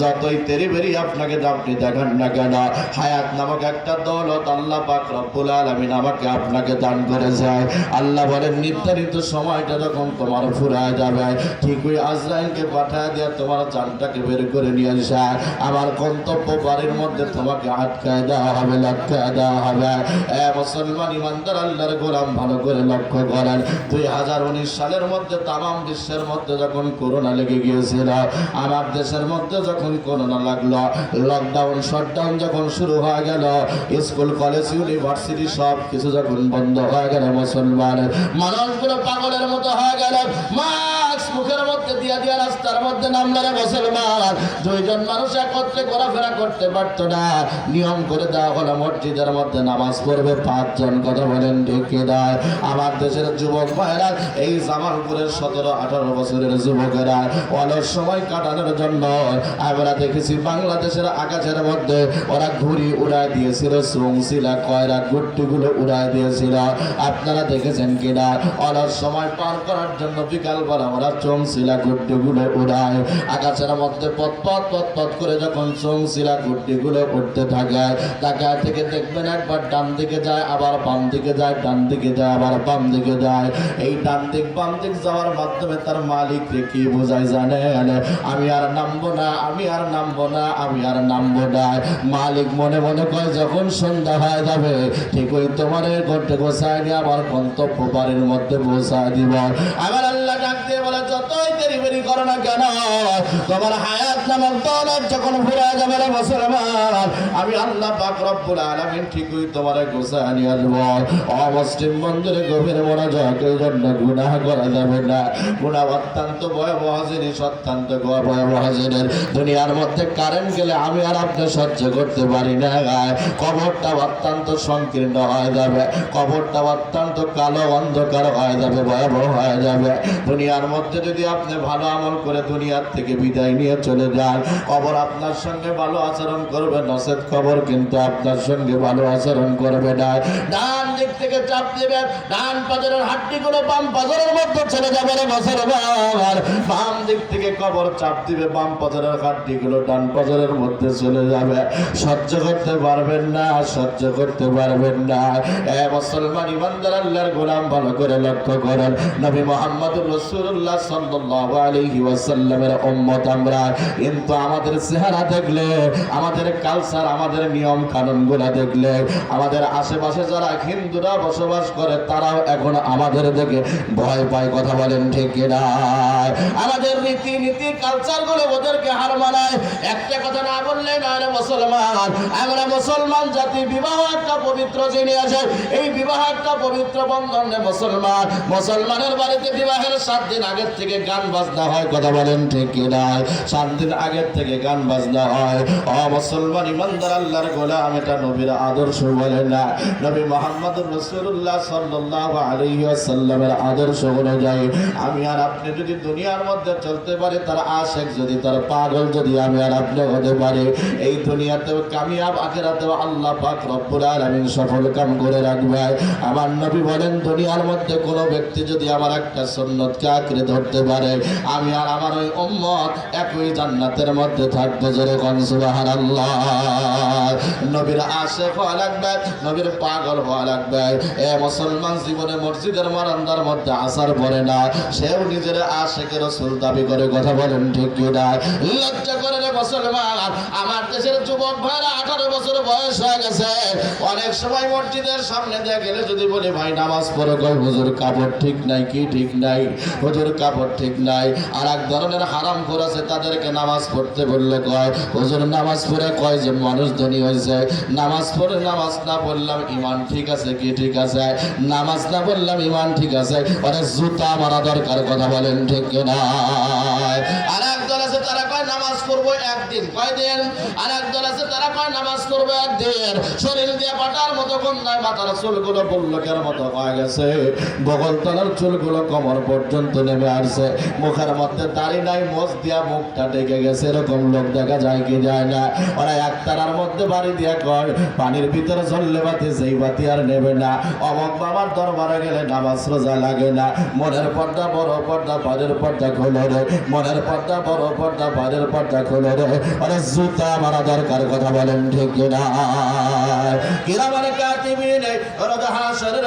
যতই তেরি বেরি আপনাকে আপনি দেখান না কেন, হায়াত নামক একটা দৌলত আল্লাহ পাক রব্বুল আলামিন আমাকে আপনাকে দান করে যায় আল্লাহ বলেন, নির্ধারিত সময়টা যখন তোমার ফুরায় যাবে ঠিকই আজরাইলকে পাঠায় দিয়ে তোমার জানটাকে বের করে নিয়ে যায় আমার গন্তব্য বাড়ির মধ্যে তোমাকে আটকায় দেওয়া হবে, লটকায় দেওয়া হবে। এ মুসলমান ইমানদার, আল্লাহর গোলাম, ভালো করে লক্ষ্য করেন। দুই হাজার উনিশ সালের মধ্যে, তামাম বিশ্বের মধ্যে যখন করোনা লেগে গিয়েছিল, আমার দেশের মধ্যে যখন করোনা লাগল লকডাউন শটডাউন যখন শুরু হয়ে গেল, স্কুল কলেজ ইউনিভার্সিটি সব কিছু যখন বন্ধ হয়ে গেল মুসলমান মানুষগুলো পাগলের মতো হয়ে গেল। মানুষ একত্রে ঘোরাফেরা করতে না। নামাজ পড়বে কথা বলেন আমার দেশের সতেরো বছরের যুবকেরা সময় কাটানোর জন্য আমরা দেখেছি বাংলাদেশের আকাশের মধ্যে ওরা ঘুড়ি উড়ায় দিয়েছিল শ্রংশিলা কয়রা গুট্টিগুলো উড়ায় দিয়েছিল। আপনারা দেখেছেন কিনা অলস সময় পার করার জন্য বিকালবেলা ওরা চংশিলা গুট্টিগুলো উড়ায়। আকাশের মধ্যে পথ পথ পথ পথ করে যখন চংশিলা গুট্টিগুলো উঠতে থাকে তাকায় থেকে দেখবেন একবার ডান দিকে যায়, আবার বাম দিকে যায়, ডান দিকে যায়, আবার বাম দিকে যায়। এই ডান দিক, বাম দিক যাওয়ার মাধ্যমে তার মালিককে কি বোঝায় জানেন? আমি আর নামবো না, আমি আর নামবো না, আমি আর নামবো না। মালিক মনে মনে কয়, যখন সন্ধ্যা হয়ে যাবে ঠিক ওই তোমার ঘরটা গোসায় নিয়ে আমার গন্তব্য বাড়ির মধ্যে পৌঁছায় দিব। আমার আল্লাহ ডাক দিয়ে দুনিয়ার মধ্যে কারেন্ট গেলে আমি আর আপনি সহ্য করতে পারি না। কবরটা অত্যন্ত সংকীর্ণ হয়ে যাবে। কবরটা অত্যন্ত কালো অন্ধকার হয়ে যাবে, ভয়াবহ হয়ে যাবে। দুনিয়ার মধ্যে যদি আপনি ভালো আমল করে দুনিয়ার থেকে বিদায় নিয়ে চলে যান, কবর আপনার সঙ্গে ভালো আচরণ করবে, নসেদ খবর কিন্তু আপনার সঙ্গে ভালো আচরণ করবে না। ডান দিক থেকে চাপ দেবে ডান পাজরের হাড্ডিগুলো বাম পাজরের মধ্যে চলে যাবে রে মুসলমান বাম দিক থেকে কবর চাপ দিবে, বাম পাজরের হাড্ডিগুলো ডান পাজরের মধ্যে চলে যাবে। সহ্য করতে পারবেন না, সহ্য করতে পারবেন না। এ মুসলমান ইমানদার, আল্লাহর গোলাম, ভালো করে লক্ষ্য করেন। নবী মোহাম্মদুর আলাইহি ওয়াসাল্লামের উম্মত আমরা। কিন্তু আমাদের চেহারা দেখলে, আমাদের কালচার আমাদের নিয়ম দেখলে, আমাদের আশেপাশে যারা হিন্দুরা বসবাস করে, তারাও এখন আমাদের দেখে ভয় পায়, কথা বলেন ঠিক কিনা? আমাদের ওদেরকে হার মানায়। একটা কথা না বললে না মুসলমান। আমরা মুসলমান জাতি, বিবাহ একটা পবিত্র আছে এই বিবাহ একটা পবিত্র বন্ধন মুসলমান। মুসলমানের বাড়িতে বিবাহের সাত দিন আগের থেকে গান বাজনা হয়, কথা বলেন ঠিক কিনা? সাত দিন আগের থেকে গান বাজনা হয়। অ মুসলমান ইমানদার, আল্লাহর গোলাম, এটা নবীর আদর্শ বলে না। নবী মোহাম্মদ রসুল্লাহ সাল্লাল্লাহু আলাইহি ওয়াসাল্লামের আদর্শ অনুযায়ী, আমি আর আপনি যদি দুনিয়ার মধ্যে চলতে পারি, তার আশেক যদি, তার পাগল যদি, আমি আর আপনি হতে পারি। এই দুনিয়াতেও কামিয়াব, আখেরাতেও আল্লাহ পাক রব্বুল আলামিন সফল কাম করে রাখবে। আমার নবী বলেন, দুনিয়ার মধ্যে কোনো ব্যক্তি যদি আমার একটা সুন্নতকে আঁকড়ে ধরতে পারে। আমি আর আমার ওই উম্মত একই জান্নাতের মধ্যে থাকব জোরে কোন সুবহানাল্লাহ। নবীর আশেক হওয়া লাগবে, নবীর পাগল হওয়া লাগবে। এ মুসলমান জীবনে মসজিদের মারান্দার মধ্যে আসার পরে না, সেও নিজের আশেকের রসুল দাবি করে কথা বলেন, ঠিক কিনা লজ্জা করে রে মুসলমান, আমার দেশের যুবক ভাইরা আঠারো বছর বয়স হয়ে গেছে। অনেক সময় মসজিদের সামনে দিয়ে গেলে যদি বলি, ভাই, নামাজ পড়ো কয় হুজুর, কাপড় ঠিক নাই, কি ঠিক নাই? হুজুর কাপড় ঠিক নাই। আর এক ধরনের হারাম করেছে তাদেরকে নামাজ পড়তে বললে কয়, হুজুর, নামাজ পড়ে কয় যে মানুষ ধনী হয়েছে? নামাজ পড়ে নামাজ না পড়লাম ইমান ঠিক আছে কি ঠিক আছে? নামাজ না পড়লাম ইমান ঠিক আছে? অনেক জুতা মারা দরকার কথা বলেন ঠিক না আর এক দল আছে, তারা নামাজ পড়ব একদিন। কয়দিন? আর এক দল আছে, তারা কয়, নামাজ পড়ব একদিন। শরীর দিয়ে পাটার মতো কন্যায় মাথার চুলগুলো পল্লকের মতো হয়ে গেছে। বগল তলার চুলগুলো কমর পর্যন্ত নেমে আসছে। মুখের মধ্যে দাড়ি নাই, মোজ দিয়া মুখটা ডেকে গেছে। এরকম লোক দেখা যায় কি যায় না। ওরা এক তারার মধ্যে বাড়ি দিয়া কয়, পানির ভিতরে ঝরলে বাতি, যেই বাতি আর নেবে না। অমক বাবার দরবারে গেলে নামাজ রোজা লাগে না। মনের পর্দা, বড় পর্দা, পাড়ের পর্দা খোলো মনের পর্দা, বড় পর্দা, পাড়ের পর্দা খুলে রে ওরে জুতা মারা দরকার, কথা বলেন ঠিক না কিনা কিরামান কাতিবিন রদ হাসরের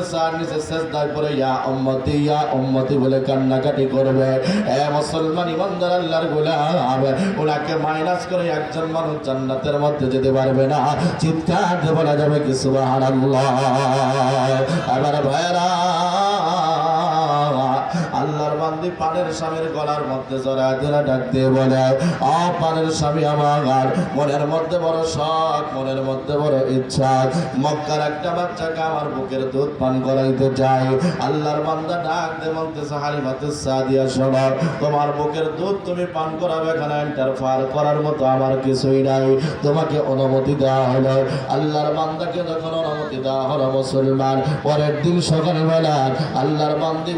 সার কান্নাকাটি করবে। এ মুসলমান ইমানদার আল্লাহর গোলাম, ওনাকে মাইনাস করে একজন মানুষ যেতে পারবে না। চিৎকার বলা যাবে কি, সুবহানাল্লাহ। ভাইরা পানের স্বামীর গলার মধ্যে জড়ায় ধরে ডাক দিয়ে বলে, আ, পানের স্বামী আমার। মনের মধ্যে বড় শখ, মনের মধ্যে বড় ইচ্ছা। মক্কার একটা বাচ্চাকে আমার বুকের দুধ পান করাইতে আল্লাহর বান্দা ডাক সাদিয়া তোমার বুকের দুধ তুমি পান করাবে এখানে, ইন্টারফার করার মতো আমার কিছুই নাই। তোমাকে অনুমতি দেওয়া হলো। আল্লাহর বান্দাকে যখন অনুমতি দেওয়া হলো মুসলমান, পরের দিন সকালবেলা আল্লাহর বান্দি